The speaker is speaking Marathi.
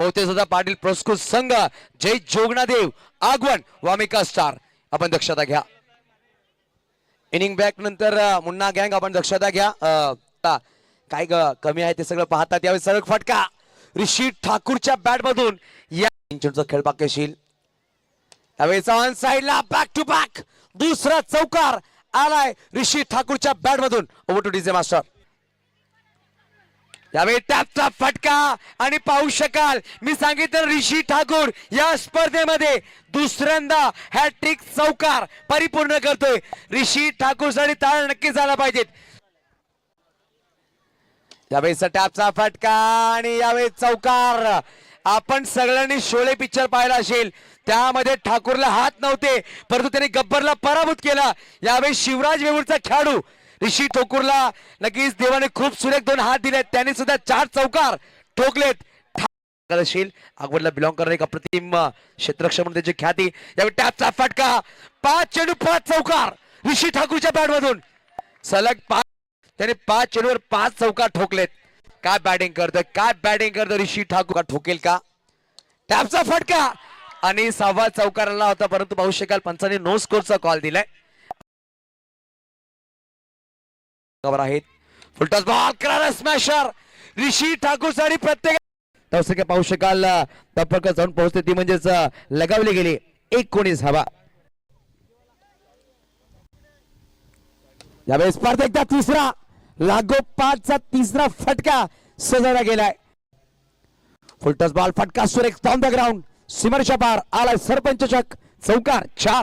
पोहते सुद्धा पाटील पुरस्कृत संघ जय जोगनादेव आगवण वामिका स्टार. आपण दक्षता घ्या. इनिंग बॅक नंतर मुन्ना गँग आपण दक्षता घ्या. काय ग- कमी आहे ते सगळं पाहतात यावेळी सरळ फटका. ऋषी ठाकूरच्या बॅट मधून या इंचचा खेळ पाकेशील त्यावेळेचा चव्हाण साईडला बॅक टू बॅक दुसरा चौकार आलाय ऋषी ठाकूरच्या बॅट मधून ओव्हर टू डीजे मास्टर. यावेळी टॅपचा फटका आणि पाहू शकाल. मी सांगितलं ऋषी ठाकूर या स्पर्धेमध्ये दुसऱ्यांदा हॅट्रिक चौकार परिपूर्ण करतोय. ऋषी ठाकूरसाठी ताळ नक्की झाला पाहिजेत. यावेळी टॅपचा फटका आणि यावेळी चौकार. आपण सगळ्यांनी शोले पिक्चर पाहिला असेल. त्यामध्ये ठाकूरला हात नव्हते परंतु त्याने गब्बरला पराभूत केला. यावेळी शिवराज वेगूरचा खेळाडू ऋषी ठोकूरला नक्कीच देवाने खूप सुरेख दोन हात दिलेत. त्यांनी सुद्धा चार चौकार ठोकलेत. असेल अकबरला बिलॉंग करणारे एक अप्रतिम अं, क्षेत्ररक्षक म्हणून त्याची ख्याती. यावेळी टॅपचा फटका. पाच चेंडू पाच चौकार ऋषी ठाकूरच्या बॅट मधून सलग पाच त्याने पाच चेंडूवर पाच चौकार ठोकलेत. काय बॅटिंग करतोय? काय बॅटिंग करतोय ऋषी ठाकूर? का ठोकेल का? टॅपचा फटका. आणि सहावा चौकार आला होता परंतु पाहू शकाल पंचाने नो स्कोरचा कॉल दिलाय. खबर आहेत. फुलटॉस बॉल करारा स्मॅशर ऋषी ठाकूरसाठी प्रत्येक तसं पाहू शकाल तपक जाऊन पोहोचते ती म्हणजेच लगावली गेली. एकोणीस हवा यावेळी स्पर्धा एकदा तिसरा लागोपाठचा तिसरा फटका सजवला गेलाय. फुलटॉस बॉल फटका सुरेख ऑन द ग्राउंड सिमरच्या पार आलाय सरपंच चक चौकार चार.